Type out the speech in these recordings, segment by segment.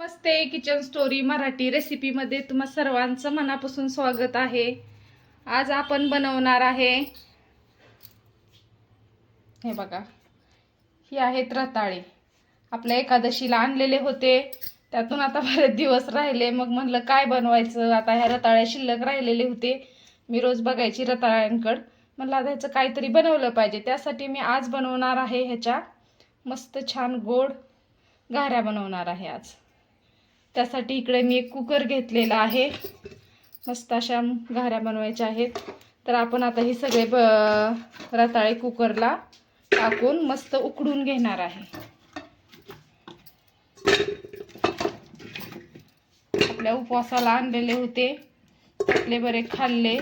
नमस्ते kitchen story Marathi रेसिपीमध्ये तुम्हा सर्वांचं मनापासून स्वागत आहे. आज आपण बनवणार आहे. हे बघा. ही आहेत रताळे. आपल्या एकादशीला आणलेले होते. त्यातून आता बरेच दिवस राहिले. मग म्हणलं काय बनवायचं? आता ह्या रताळ्या शिल्लक राहिलेले होते. मी रोज बघायची रताळ्यांकडं. म्हणलं आता ह्याचं काहीतरी बनवलं पाहिजे. त्यासाठी मी आज बनवणार आहे ह्याच्या मस्त छान गोड गाऱ्या बनवणार आहे आज. त्यासाठी इकडे मी एक कुकर घेतलेला आहे. मस्त अशा घाऱ्या बनवायच्या आहेत. तर आपण आता हे सगळे ब रताळे कुकरला टाकून मस्त उकडून घेणार आहे. आपल्या उपवासाला आणलेले होते. त्यातले बरे खाल्ले.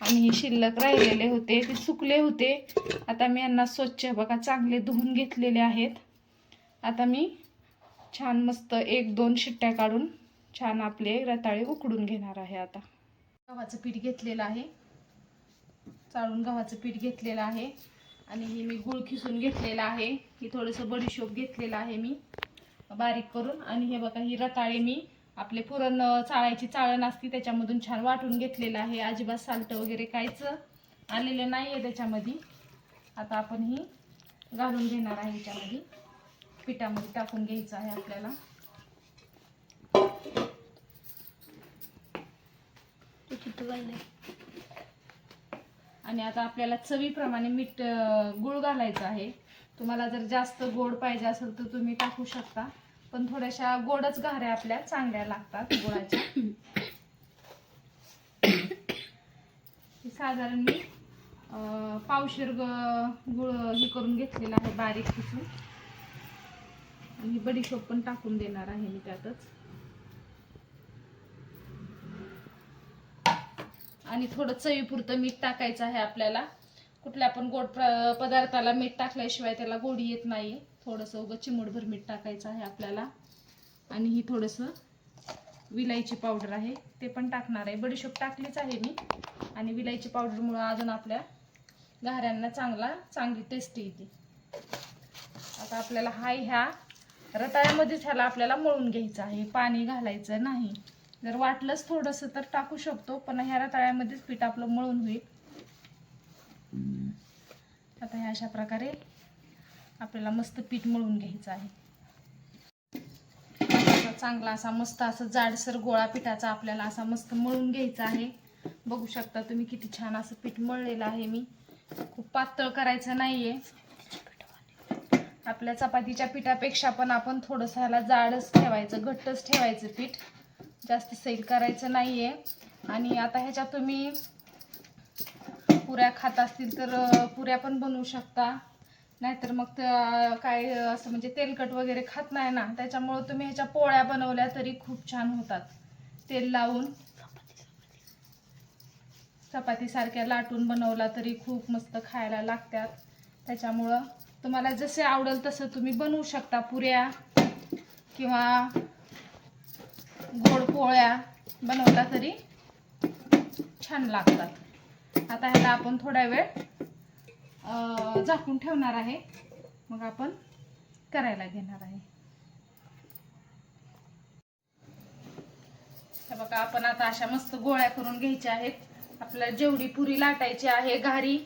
आणि हे शिल्लक राहिलेले होते. ते सुकले होते. आता मी यांना स्वच्छ बघा चांगले धुवून घेतलेले आहेत. आता मी छान मस्त एक दोन शिट्ट्या काढून छान आपले रताळे उकडून घेणार आहे आता. गव्हाचं पीठ घेतलेलं आहे. चाळून गव्हाचं पीठ घेतलेलं आहे. आणि हे मी गुळ खिसून घेतलेलं आहे. ही थोडंसं बडीशोप घेतलेलं आहे मी बारीक करून. आणि हे बघा ही रताळे मी आपले पुरण चाळायची चाळण असती त्याच्यामधून छान वाटून घेतलेलं आहे. अजिबात साल्ट वगैरे काहीच आलेलं नाही आहे त्याच्यामध्ये. आता आपण ही घालून घेणार आहे ह्याच्यामध्ये पिठामध्ये टाकून घ्यायचं आहे आपल्याला. आणि आता आपल्याला चवीप्रमाणे मीठ गुळ घालायचं आहे. तुम्हाला जर जास्त गोड पाहिजे असेल तर तुम्ही टाकू शकता. पण थोड्याशा गोडच घाऱ्या आपल्या चांगल्या लागतात गुळाच्या. साधारण मी पावशेर गुळ हे करून घेतलेला आहे बारीक किसून. आणि बडीशोप पण टाकून देणार आहे मी त्यातच. आणि थोडं चवीपुरतं मीठ टाकायचं आहे आपल्याला. कुठल्या पण गोड प्र- पदार्थाला मीठ टाकल्याशिवाय त्याला गोडी येत नाही थोडंसं उगं चिमूटभर मीठ टाकायचं आहे आपल्याला. आणि ही थोडंसं विलायची पावडर आहे. ते पण टाकणार आहे. बडीशोप टाकलीच आहे मी. आणि विलायची पावडरमुळं अजून आपल्या घाऱ्यांना चांगला चांगली टेस्ट येते. आता आपल्याला हाय ह्या रताळ्यामध्येच ह्याला आपल्याला मळून घ्यायचं आहे पाणी घालायचं नाही. जर वाटलंच थोडंसं तर टाकू शकतो पण ह्या रताळ्यामध्येच पीठ आपलं मळून होईल. आता ह्या अशा प्रकारे आपल्याला मस्त पीठ मळून घ्यायचं आहे. चांगला असा मस्त असं जाडसर गोळा पिठाचा आपल्याला असा मस्त मळून घ्यायचा आहे. बघू शकता तुम्ही किती छान असं पीठ मळलेलं आहे मी. खूप पातळ करायचं नाहीये. आपल्या चपातीच्या पिठापेक्षा पण आपण थोडंसं ह्याला जाडच ठेवायचं घट्टच ठेवायचं पीठ. जास्त सैल करायचं नाहीये. आणि आता ह्याच्यात तुम्ही पुऱ्या खात असतील तर पुऱ्या पण बनवू शकता. नाहीतर मग त्या काय असं म्हणजे तेलकट वगैरे खात नाही ना त्याच्यामुळं तुम्ही ह्याच्या पोळ्या बनवल्या तरी खूप छान होतात. तेल लावून. चपातीसारख्या लाटून बनवला तरी खूप मस्त खायला लागतात. त्याच्यामुळं तुम्हाला जसे आवडेल तसं तुम्ही बनवू शकता पुऱ्या किंवा गोड पोळ्या बनवला तरी छान लागतात. आता ह्याला आपण थोडा वेळ झाकून ठेवणार आहे. मग आपण करायला घेणार आहे. हे बघा आपण आता अशा मस्त गोळ्या करून घ्यायच्या आहेत. आपल्याला जेवढी पुरी लाटायची आहे घारी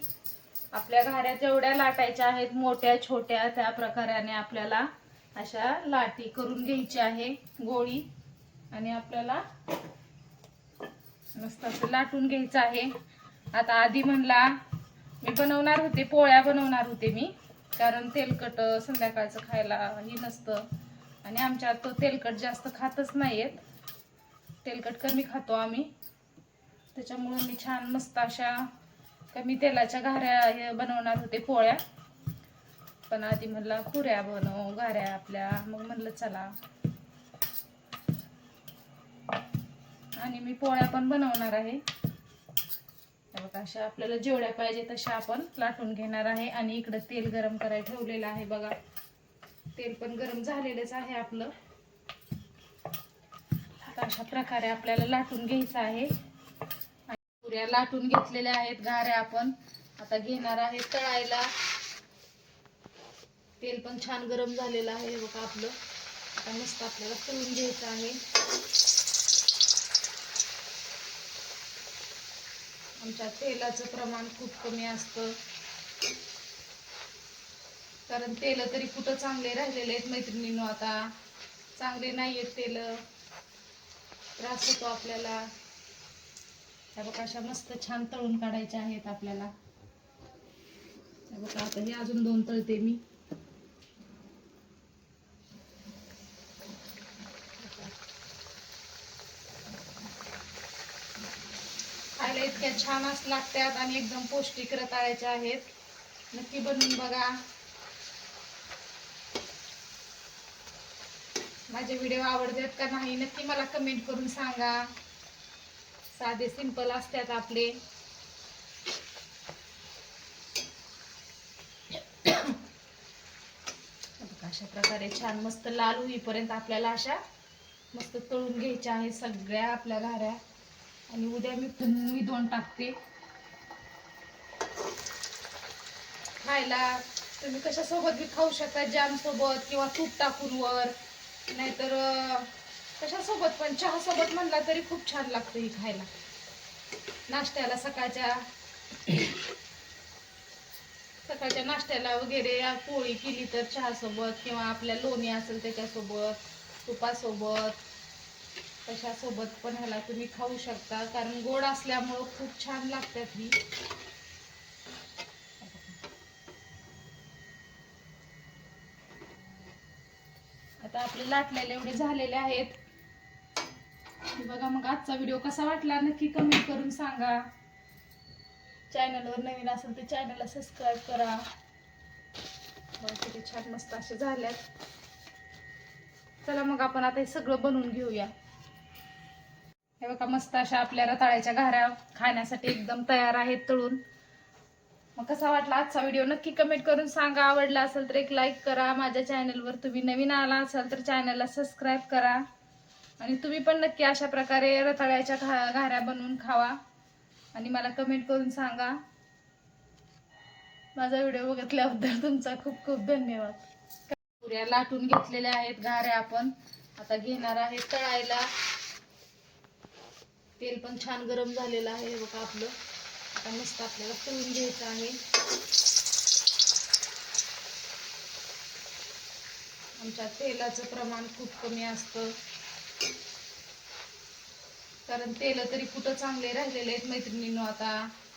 आपल्या घाऱ्या जेवढ्या लाटायच्या आहेत मोठ्या छोट्या त्या प्रकाराने आपल्याला अशा लाटी करून घ्यायची आहे गोळी. आणि आपल्याला मस्त असं लाटून घ्यायचं आहे. आता आधी म्हणला मी बनवणार होते पोळ्या बनवणार होते मी. कारण तेलकट संध्याकाळचं खायला हे नसतं. आणि आमच्या तो तेलकट जास्त खातच नाहीयेत. तेलकट कमी खातो आम्ही. त्याच्यामुळे मी छान मस्त अशा कमी तेलाच्या घाऱ्या हे बनवणार होते पोळ्या. पण आधी म्हणला पुऱ्या बनव घाऱ्या आपल्या. मग म्हणलं चला. आणि मी पोळ्या पण बनवणार आहे. बघा अशा आपल्याला जेवढ्या पाहिजे तशा आपण लाटून घेणार आहे. आणि इकडं तेल गरम करायला ठेवलेलं आहे बघा. तेल पण गरम झालेलंच आहे आपलं. अशा प्रकारे आपल्याला लाटून घ्यायचं आहे. पुऱ्या लाटून घेतलेल्या आहेत घाऱ्या आपण. आता घेणार आहे तळायला. तेल पण छान गरम झालेलं आहे बघा आपलं. आता मस्त आपल्याला तळून घ्यायचं आहे. आमच्या तेलाचं प्रमाण खूप कमी असतं. कारण तेल तरी कुठं चांगले राहिलेले आहेत मैत्रिणींनो आता. चांगले नाही आहेत तेल. त्रास होतो आपल्याला. त्या बघा अशा मस्त छान तळून काढायच्या आहेत आपल्याला. त्या बघा आता हे अजून दोन तळते मी. खायला इतक्या छान असं लागतात आणि एकदम पौष्टिक रताळ्याच्या आहेत. नक्की बनवून बघा. माझे व्हिडिओ आवडतात का नाही नक्की मला कमेंट करून सांगा. साधे सिंपल असतात आपले. अशा प्रकारे छान मस्त लाल होईपर्यंत आपल्याला अशा मस्त तळून घ्यायच्या आहे सगळ्या आपल्या घाऱ्या. आणि उद्या मी मी दोन टाकते. खायला तुम्ही कशासोबत बी खाऊ शकता जॅमसोबत किंवा तूप टाकून वर. नाहीतर कशासोबत? पण चहा सोबत म्हणला तरी खूप छान लागतं ही खायला. नाश्त्याला सकाळच्या सकाळच्या नाश्त्याला वगैरे या पोळी केली तर चहा सोबत किंवा आपल्या लोणी असेल त्याच्यासोबत तुपासोबत कशासोबत पण ह्याला तुम्ही खाऊ शकता. कारण गोड असल्यामुळं खूप छान लागतात ही. आता आपले लाटलेले एवढे झालेले आहेत. बघा मग आजचा व्हिडिओ कसा वाटला? नक्की कमेंट करून सांगा. चॅनलवर नवीन असेल तर चॅनलला सबस्क्राईब करा. किती छान मस्त असे झाल्यात चला मग आपण आता हे सगळं बनवून घेऊया. हे बघा मस्त अशा आपल्या रताळ्याच्या घाऱ्या खाण्यासाठी एकदम तयार आहेत तळून. मग कसा वाटला आजचा व्हिडिओ नक्की कमेंट करून सांगा. आवडला असेल तर एक लाईक करा. माझ्या चॅनलवर तुम्ही नवीन आला असाल तर चॅनलला सबस्क्राईब करा. आणि तुम्ही पण नक्की अशा प्रकारे रताळ्याच्या घा घाऱ्या बनवून खावा. आणि मला कमेंट करून सांगा. माझा व्हिडिओ बघितल्याबद्दल तुमचा खूप खूप धन्यवाद. पुऱ्या लाटून घेतलेल्या आहेत घाऱ्या आपण. आता घेणार आहे तळायला. तेल पण छान गरम झालेलं आहे बघा आपलं. आता मस्त आपल्याला तळून घ्यायचं आहे. आमच्या तेलाचं प्रमाण खूप कमी असतं. कारण तेल तरी कुठं चांगले राहिलेले आहेत मैत्रिणींनो आता.